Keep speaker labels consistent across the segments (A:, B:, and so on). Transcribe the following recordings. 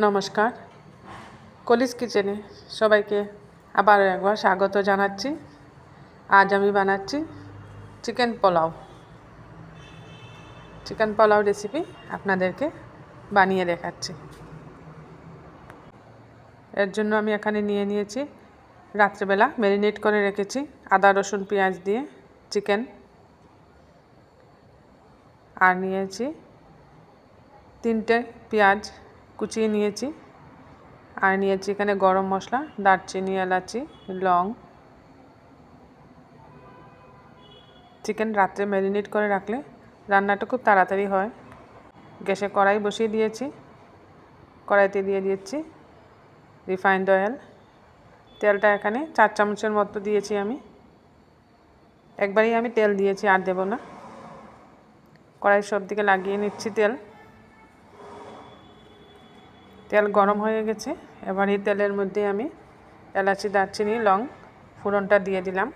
A: নমস্কার। কলিস কিচেনে সবাইকে আবার একবার স্বাগত জানাচ্ছি। আজ আমি বানাচ্ছি chicken pulao. Chicken pulao recipe আপনাদেরকে বানিয়ে দেখাচ্ছি। এর জন্য আমি এখানে নিয়ে নিয়েছি রাত্রেবেলা ম্যারিনেট করে রেখেছি আদা, রসুন, পেঁয়াজ দিয়ে চিকেন। আর নিয়েছি তিনটে পেঁয়াজ কুচিয়ে নিয়েছি। আর নিয়েছি এখানে গরম মশলা, দারচিনি, এলাচি, লং। চিকেন রাত্রে ম্যারিনেট করে রাখলে রান্নাটা খুব তাড়াতাড়ি হয়। গ্যাসে কড়াই বসিয়ে দিয়েছি। কড়াইতে দিয়ে দিয়েছি রিফাইন্ড অয়েল। তেলটা এখানে চার চামচের মতো দিয়েছি আমি। একবারই আমি তেল দিয়েছি, আর দেব না। কড়াই সব দিকে লাগিয়ে নিচ্ছি তেল। তেল গরম হয়ে গেছে। এবার এই তেলের মধ্যে আমি এলাচি, দারচিনি, লং ফোড়নটা দিয়ে দিলাম।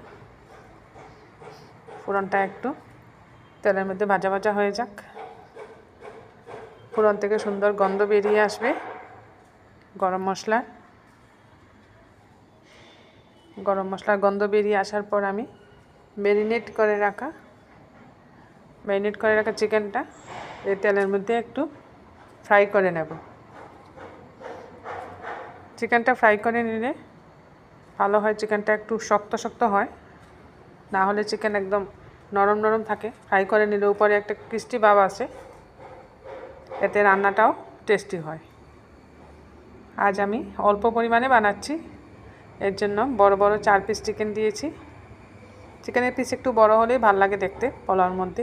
A: ফোড়নটা একটু তেলের মধ্যে ভাজা ভাজা হয়ে যাক। ফোড়ন থেকে সুন্দর গন্ধ বেরিয়ে আসবে। গরম মশলা। গরম মশলার গন্ধ বেরিয়ে আসার পর আমি ম্যারিনেট করে রাখা, ম্যারিনেট করে রাখা চিকেনটা এই তেলের মধ্যে একটু ফ্রাই করে নেব। চিকেনটা ফ্রাই করে নিলে ভালো হয়, চিকেনটা একটু শক্ত শক্ত হয়। না হলে চিকেন একদম নরম নরম থাকে। ফ্রাই করে নিলে উপরে একটা ক্রিস্টি ভাব আছে। এতে রান্নাটাও টেস্টি হয়। আজ আমি অল্প পরিমাণে বানাচ্ছি। এর জন্য বড় বড় চার পিস চিকেন দিয়েছি। চিকেনের পিস একটু বড় হলেই ভালো লাগে দেখতে, পোলাওর মধ্যে।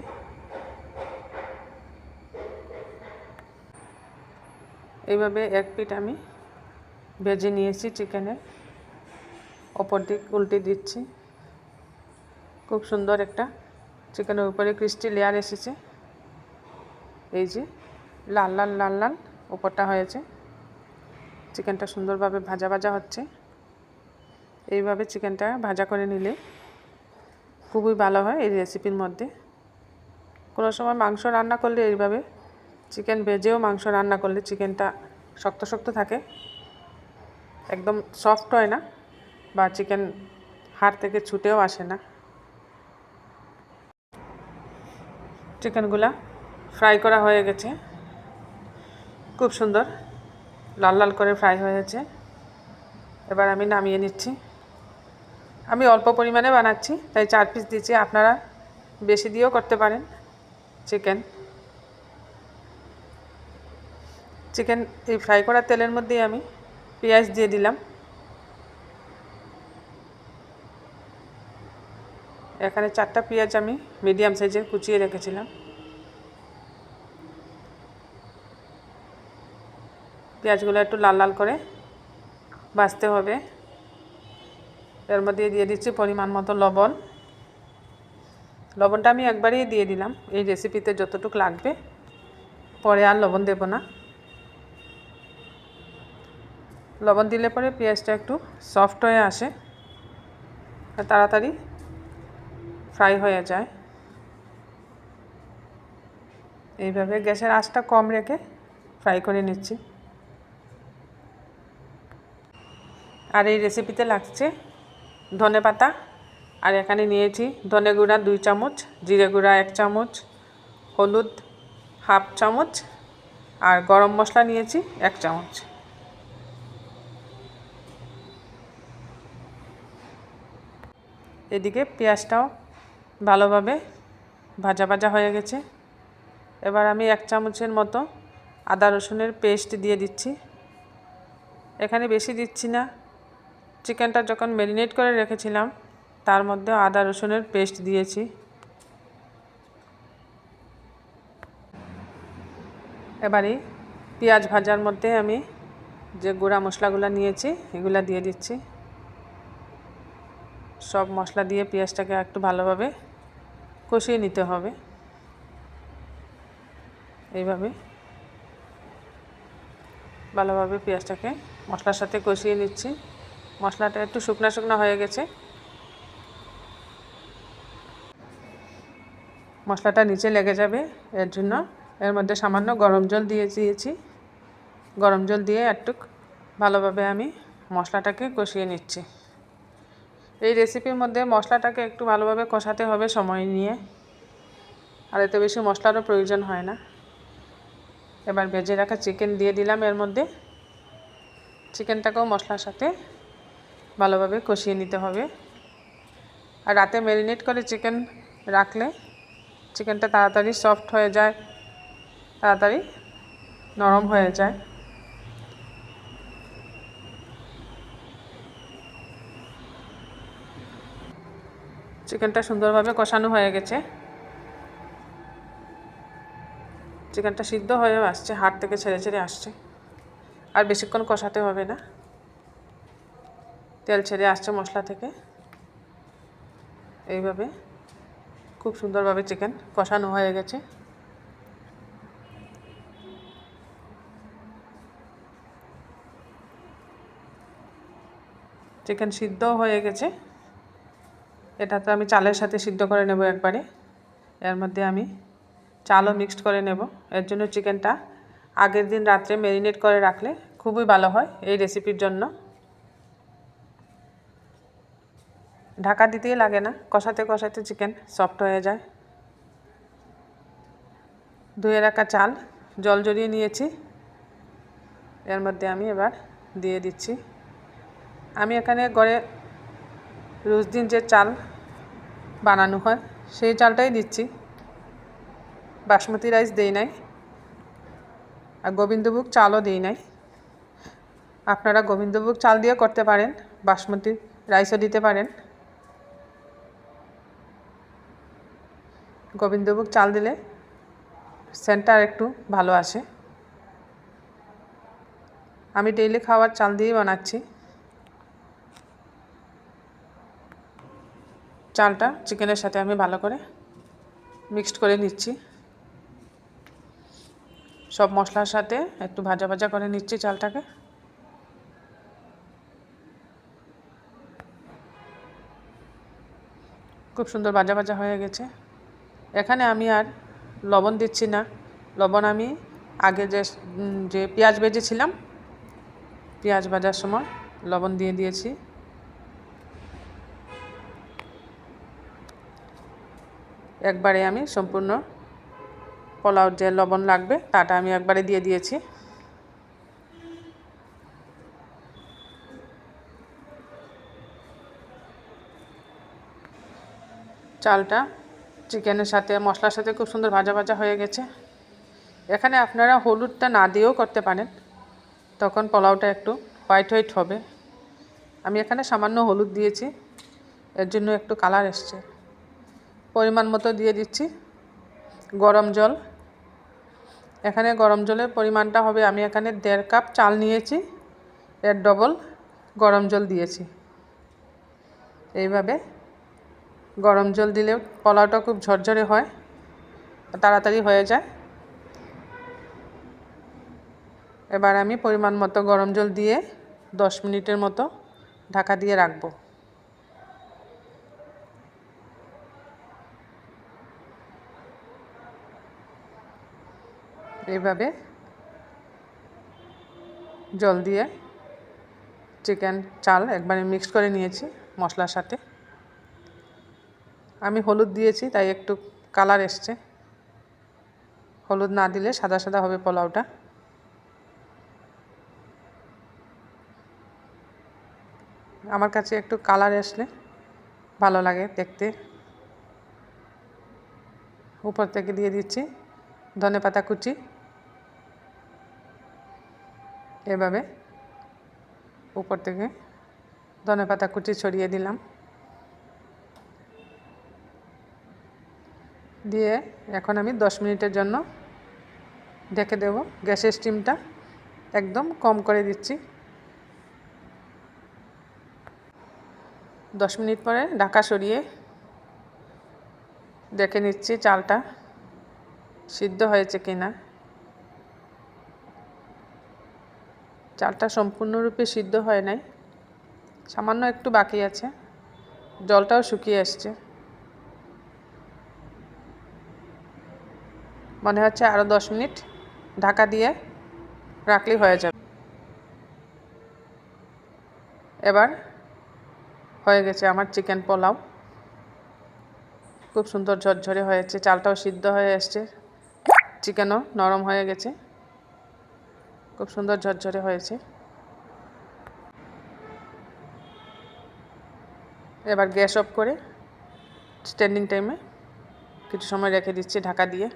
A: এইভাবে এক পিট আমি ভেজে নিয়েছি চিকেনের। ওপর দিক উল্টে দিচ্ছি। খুব সুন্দর একটা চিকেনের উপরে ক্রিস্টি লেয়ার এসেছে। এই যে লাল লাল লাল লাল ওপরটা হয়েছে। চিকেনটা সুন্দরভাবে ভাজা ভাজা হচ্ছে। এইভাবে চিকেনটা ভাজা করে নিলে খুবই ভালো হয় এই রেসিপির মধ্যে। কোনো সময় মাংস রান্না করলে এইভাবে চিকেন ভেজেও মাংস রান্না করলে চিকেনটা শক্ত শক্ত থাকে। একদম সফট হয় না বা চিকেন হাড় থেকে ছুটেও আসে না। চিকেনগুলা ফ্রাই করা হয়ে গেছে। খুব সুন্দর, লাল লাল করে ফ্রাই হয়েছে এবার আমি নামিয়ে নিচ্ছি। আমি অল্প পরিমাণে বানাচ্ছি, তাই চার পিস দিচ্ছি আপনারা বেশি দিয়েও করতে পারেন চিকেন চিকেন এই ফ্রাই করা তেলের মধ্যেই আমি পেঁয়াজ দিয়ে দিলাম। এখানে চারটা পেঁয়াজ আমি মিডিয়াম সাইজের কুচিয়ে রেখেছিলাম। পেঁয়াজগুলো একটু লাল লাল করে ভাজতে হবে। এর মধ্যে দিয়ে দিচ্ছি পরিমাণ মতো লবণ। লবণটা আমি একবারই দিয়ে দিলাম। এই রেসিপিতে যতটুকু লাগবে। পরে আর লবণ দেব না। লবণ দিলে পরে পেঁয়াজটা একটু সফট হয়ে আসে তাড়াতাড়ি ফ্রাই হয়ে যায়। এইভাবে গ্যাসের আঁচটা কম রেখে ফ্রাই করে নিচ্ছি। আর এই রেসিপিতে লাগছে ধনে পাতা। আর এখানে নিয়েছি ধনে গুঁড়া দুই চামচ, জিরে গুঁড়া এক চামচ, হলুদ হাফ চামচ, আর গরম মশলা নিয়েছি এক চামচ। এদিকে পেঁয়াজটাও ভালোভাবে ভাজা ভাজা হয়ে গেছে। এবার আমি এক চামচের মতো আদা রসুনের পেস্ট দিয়ে দিচ্ছি। এখানে বেশি দিচ্ছি না। চিকেনটা যখন ম্যারিনেট করে রেখেছিলাম, তার মধ্যে আদা রসুনের পেস্ট দিয়েছি। এবারে পেঁয়াজ ভাজার মধ্যে আমি যে গুঁড়া মশলাগুলো নিয়েছি, এগুলো দিয়ে দিচ্ছি। সব মশলা দিয়ে পেঁয়াজটাকে একটু ভালোভাবে কষিয়ে নিতে হবে। এইভাবে ভালোভাবে পেঁয়াজটাকে মশলার সাথে কষিয়ে নিচ্ছি। মশলাটা একটু শুকনো শুকনো হয়ে গেছে। মশলাটা নিচে লেগে যাবে, এর জন্য এর মধ্যে সামান্য গরম জল দিয়ে দিয়েছি। গরম জল দিয়ে একটু ভালোভাবে আমি মশলাটাকে কষিয়ে নিচ্ছি। এই রেসিপির মধ্যে মশলাটাকে একটু ভালোভাবে কষাতে হবে সময় নিয়ে। আর এতে বেশি মশলারও প্রয়োজন হয় না। এবার ভেজে রাখা চিকেন দিয়ে দিলাম এর মধ্যে। চিকেনটাকেও মশলার সাথে ভালোভাবে কষিয়ে নিতে হবে। আর রাতে ম্যারিনেট করে চিকেন রাখলে চিকেনটা তাড়াতাড়ি সফট হয়ে যায়, তাড়াতাড়ি নরম হয়ে যায়। চিকেনটা সুন্দরভাবে কষানো হয়ে গেছে। চিকেনটা সিদ্ধ হয়ে আসছে হাট থেকে ছেড়ে ছেড়ে আসছে। আর বেশিক্ষণ কষাতে হবে না। তেল ছেড়ে আসছে মশলা থেকে। এইভাবে খুব সুন্দরভাবে চিকেন কষানো হয়ে গেছে। চিকেন সিদ্ধ হয়ে গেছে। এটা তো আমি চালের সাথে সিদ্ধ করে নেব একবারে। এর মধ্যে আমি চালও মিক্সড করে নেব। এর জন্য চিকেনটা আগের দিন রাত্রে ম্যারিনেট করে রাখলে খুবই ভালো হয় এই রেসিপির জন্য। ঢাকা দিতেই লাগে না, কষাতে কষাতে চিকেন সফট হয়ে যায়। ধুয়ে রাখা চাল, জল জড়িয়ে নিয়েছি। এর মধ্যে আমি এবার দিয়ে দিচ্ছি। আমি এখানে গড়ে রোজ দিন যে চাল বানানো হয়। সেই চালটাই দিচ্ছি। বাসমতি রাইস দেই নাই। আর গোবিন্দভোগ চালও দিই নাই। আপনারা গোবিন্দভোগ চাল দিয়ে করতে পারেন, বাসমতি রাইসও দিতে পারেন। গোবিন্দভোগ চাল দিলে সেন্টার একটু ভালো আসে। আমি ডেইলি খাওয়ার চাল দিয়েই বানাচ্ছি। চালটা চিকেনের সাথে আমি ভালো করে মিক্সড করে নিচ্ছি। সব মশলার সাথে একটু ভাজা ভাজা করে নিচ্ছি চালটাকে। খুব সুন্দর ভাজা ভাজা হয়ে গেছে। এখানে আমি আর লবণ দিচ্ছি না। লবণ আমি আগে যে যে পেঁয়াজ ভেজেছিলাম, পেঁয়াজ ভাজার সময় লবণ দিয়ে দিয়েছি। একবারে আমি সম্পূর্ণ পোলাও যে লবণ লাগবে, তাটা আমি একবারে দিয়ে দিয়েছি। চালটা চিকেনের সাথে, মশলার সাথে খুব সুন্দর ভাজা ভাজা হয়ে গেছে। এখানে আপনারা হলুদটা না দিয়েও করতে পারেন। তখন পোলাওটা একটু হোয়াইট হোয়াইট হবে। আমি এখানে সামান্য হলুদ দিয়েছি। এর জন্য একটু কালার এসছে। পরিমাণ মতো দিয়ে দিচ্ছি। গরম জল। এখানে গরম জলের পরিমাণটা হবে, আমি এখানে দেড় কাপ চাল নিয়েছি, এর ডবল গরম জল দিয়েছি। এইভাবে গরম জল দিলে পোলাওটা খুব ঝরঝরে হয়, তাড়াতাড়ি হয়ে যায়। এবার আমি পরিমাণ মতো গরম জল দিয়ে দশ মিনিটের মতো ঢাকা দিয়ে রাখব। এইভাবে জল দিয়ে চিকেন চাল একবারে মিক্স করে নিয়েছি মশলার সাথে। আমি হলুদ দিয়েছি, তাই একটু কালার এসছে। হলুদ না দিলে সাদা সাদা হবে পোলাওটা। আমার কাছে একটু কালার আসলে ভালো লাগে দেখতে। উপর থেকে দিয়ে দিচ্ছি ধনে পাতা কুচি। এভাবে উপর থেকে ধনে পাতা কুচি ছড়িয়ে দিলাম। দিয়ে এখন আমি দশ মিনিটের জন্য ঢেকে দেব। গ্যাসের স্টিমটা একদম কম করে দিচ্ছি। দশ মিনিট পরে ঢাকা সরিয়ে দেখে নিচ্ছি চালটা সিদ্ধ হয়েছে কিনা। চালটা সম্পূর্ণরূপে সিদ্ধ হয় নাই। সামান্য একটু বাকি আছে। জলটাও শুকিয়ে আসছে। মনে হচ্ছে আরও দশ মিনিট ঢাকা দিয়ে রাখলেই হয়ে যাবে। এবার হয়ে গেছে আমার চিকেন পোলাও। খুব সুন্দর ঝরঝরে হয়েছে, চালটাও সিদ্ধ হয়ে এসছে চিকেনও নরম হয়ে গেছে। খুব সুন্দর ঝরঝরে হয়েছে। এবার গ্যাস অফ করে স্ট্যান্ডিং টাইমে কিছু সময় রেখে দিচ্ছি ঢাকা দিয়ে।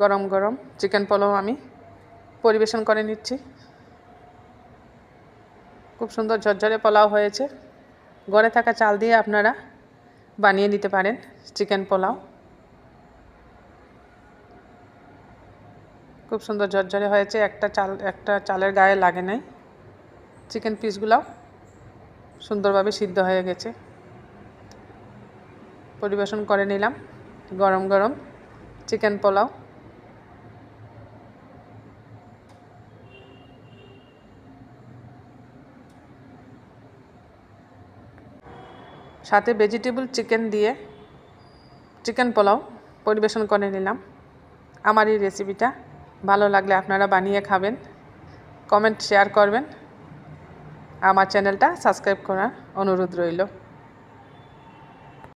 A: গরম গরম চিকেন পোলাও আমি পরিবেশন করে নিচ্ছি। খুব সুন্দর ঝরঝরে পোলাও হয়েছে। ঘরে থাকা চাল দিয়ে আপনারা বানিয়ে নিতে পারেন চিকেন পোলাও। খুব সুন্দর ঝরঝরে হয়েছে। একটা চাল, একটা চালের গায়ে লাগে নাই। চিকেন পিসগুলাও সুন্দরভাবে সিদ্ধ হয়ে গেছে। পরিবেশন করে নিলাম। গরম গরম চিকেন পোলাও। সাথে ভেজিটেবল চিকেন দিয়ে চিকেন পোলাও পরিবেশন করে নিলাম। আমার এই রেসিপিটা ভালো লাগলে আপনারা বানিয়ে খাবেন। কমেন্ট শেয়ার করবেন। আমার চ্যানেলটা সাবস্ক্রাইব করার অনুরোধ রইল।